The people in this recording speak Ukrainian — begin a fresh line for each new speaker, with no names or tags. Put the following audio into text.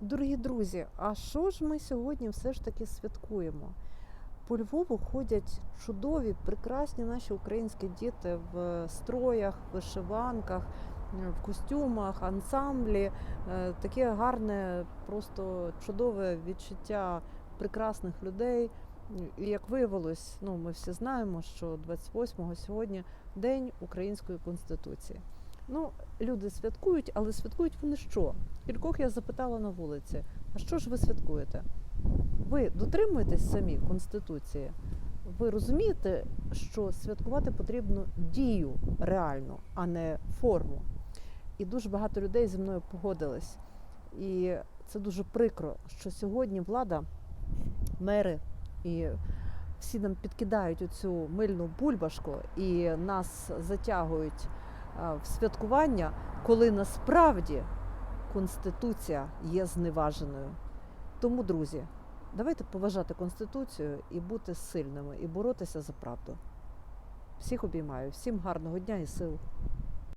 Дорогі друзі, а що ж ми сьогодні все ж таки святкуємо? По Львову ходять чудові, прекрасні наші українські діти в строях, вишиванках, е, в костюмах, ансамблі. Е, Таке гарне, просто чудове відчуття прекрасних людей. І як виявилось, ну ми всі знаємо, що 28-го сьогодні День Української Конституції. Ну, люди святкують, але святкують вони що? Кількох я запитала на вулиці, а що ж ви святкуєте? Ви дотримуєтесь самі Конституції? Ви розумієте, що святкувати потрібно дію реальну, а не форму. І дуже багато людей зі мною погодились. І це дуже прикро, що сьогодні влада, мери і всі нам підкидають оцю мильну бульбашку і нас затягують в святкування, коли насправді Конституція є зневаженою. Тому, друзі, давайте поважати Конституцію і бути сильними, і боротися за правду. Всіх обіймаю, всім гарного дня і сил.